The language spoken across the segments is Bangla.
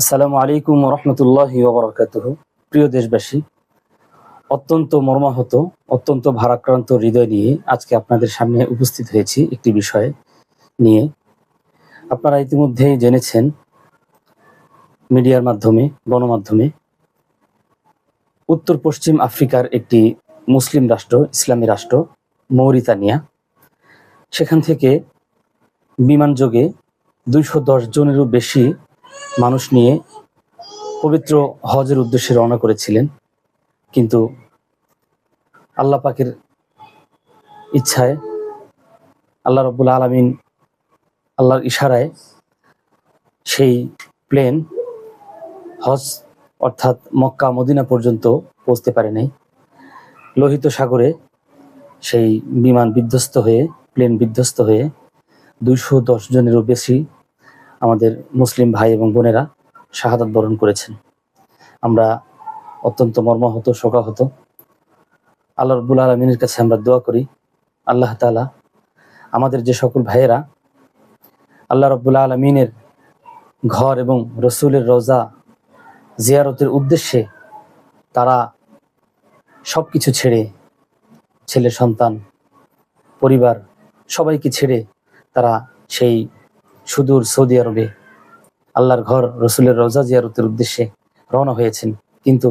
আসসালামু আলাইকুম রহমতুল্লাহ ওবরাকাত প্রিয় দেশবাসী, অত্যন্ত মর্মাহত, অত্যন্ত ভারাক্রান্ত হৃদয় নিয়ে আজকে আপনাদের সামনে উপস্থিত হয়েছি একটি বিষয় নিয়ে। আপনারা ইতিমধ্যেই জেনেছেন মিডিয়ার মাধ্যমে, গণমাধ্যমে, উত্তর পশ্চিম আফ্রিকার একটি মুসলিম রাষ্ট্র, ইসলামী রাষ্ট্র, মৌরিতানিয়া। সেখান থেকে বিমানযোগে দুইশো দশ জনেরও বেশি মানুষ নিয়ে পবিত্র হজের উদ্দেশ্যে রওনা করেছিলেন। কিন্তু আল্লাহ পাকের ইচ্ছায় আল্লাহ রব্বুল আলমিন আল্লাহর ইশারায় সেই প্লেন হজ অর্থাৎ মক্কা, মদিনা পর্যন্ত পৌঁছতে পারে নাই। লোহিত সাগরে সেই বিমান বিধ্বস্ত হয়ে, প্লেন বিধ্বস্ত হয়ে দুইশো দশ জনেরও বেশি আমাদের মুসলিম ভাই এবং বোনেরা শাহাদাত বরণ করেছেন। আমরা অত্যন্ত মর্মাহত, শোকাহত। আল্লাহ রব্বুল আলমিনের কাছে আমরা দোয়া করি, আল্লাহ তালা আমাদের যে সকল ভাইয়েরা আল্লাহ রব্বুল আলমিনের ঘর এবং রসুলের রোজা জিয়ারতের উদ্দেশ্যে তারা সব কিছু ছেড়ে, ছেলে সন্তান, পরিবার সবাইকে ছেড়ে তারা সেই সুদূর সৌদি আরবে। আল্লাহর ঘর, রসুলের রোজা জিয়ারতের উদ্দেশ্যে রওনা হয়েছেন। কিন্তু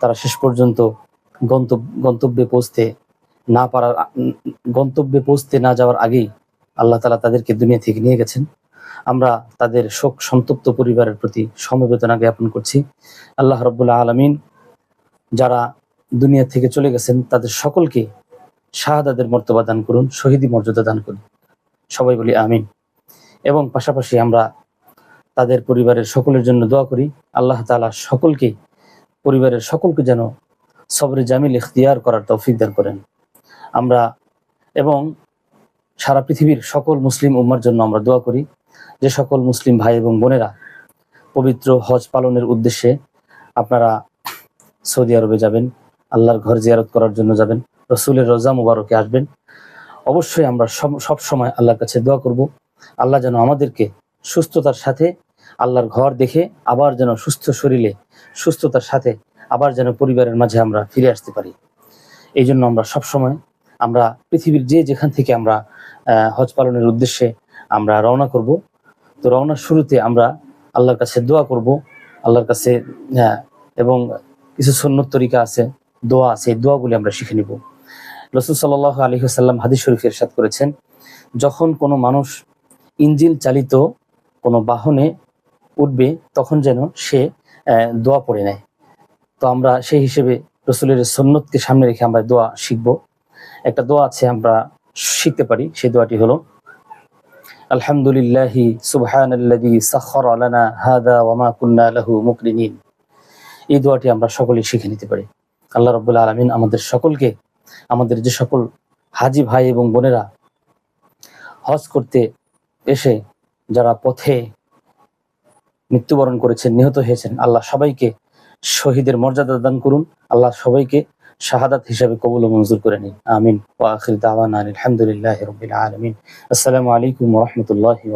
তারা শেষ পর্যন্ত গন্তব্য, গন্তব্যে পৌঁছতে না পারার, গন্তব্যে পৌঁছতে না যাওয়ার আগেই আল্লাহ তালা তাদেরকে দুনিয়া থেকে নিয়ে গেছেন। আমরা তাদের শোক, সন্তপ্ত পরিবারের প্রতি সমবেদনা জ্ঞাপন করছি। আল্লাহ রব্বুল্লাহ আলমিন যারা দুনিয়া থেকে চলে গেছেন, তাদের সকলকে শাহাদাদের মর্তবা দান করুন, শহীদি মর্যাদা দান করুন। সবাই বলি আমিন। এবং পাশাপাশি আমরা তাদের পরিবারের সকলের জন্য দোয়া করি। আল্লাহ তালা সকলকে, পরিবারের সকলকে যেন সবরে জামিল ইখতিয়ার করার তৌফিক দান করেন। আমরা এবং সারা পৃথিবীর সকল মুসলিম উম্মার জন্য আমরা দোয়া করি যে সকল মুসলিম ভাই এবং বোনেরা পবিত্র হজ পালনের উদ্দেশ্যে আপনারা সৌদি আরবে যাবেন, আল্লাহর ঘর জিয়ারত করার জন্য যাবেন, রসুলের রোজা মুবারকে আসবেন। অবশ্যই আমরা সব সময় আল্লাহর কাছে দোয়া করব। আল্লাহ যেন আমাদেরকে সুস্থতার সাথে আল্লাহর ঘর দেখে আবার যেন সুস্থ শরীরে সুস্থতার সাথে আবার যেন পরিবারের মাঝে আমরা ফিরে আসতে পারি। এই জন্য আমরা সবসময় আমরা পৃথিবীর যে যেখান থেকে আমরা হজ পালনের উদ্দেশ্যে আমরা রওনা করব, তো রওনার শুরুতে আমরা আল্লাহর কাছে দোয়া করব, আল্লাহর কাছে হ্যাঁ এবং কিছু সন্ন্যত তরিকা আছে, দোয়া আছে, এই দোয়াগুলি আমরা শিখে নিব। রসুল সাল্লাহ আলী সাল্লাম হাদিস শরীফ এরশাদ করেছেন, যখন কোনো মানুষ ইঞ্জিল চালিত কোনো বাহনে উঠবে, তখন যেন সে দোয়া পড়ে নেয়। তো আমরা সেই হিসেবে রসুলের সন্ন্যতকে সামনে রেখে আমরা দোয়া শিখব। একটা দোয়া আছে আমরা শিখতে পারি, সেই দোয়াটি হলো, আলহামদুলিল্লাহি সুবহানাল্লাযী সাখখারা লানা হাদা ওয়া মা কুন্না লাহু মুকরিনিন। এই দোয়াটি আমরা সকলেই শিখে নিতে পারি। আল্লাহ রাব্বুল আলামিন আমাদের সকলকে, আমাদের যে সকল হাজি ভাই এবং বোনেরা হজ করতে এসে যারা পথে মৃত্যুবরণ করেছেন, নিহত হয়েছেন, আল্লাহ সবাইকে শহীদের মর্যাদা দান করুন। আল্লাহ সবাইকে শাহাদাত হিসাবে কবুল ও মঞ্জুর করে নিন। আমিন। আলহামদুলিল্লাহি আসসালামু আলাইকুম রাহমাতুল্লাহি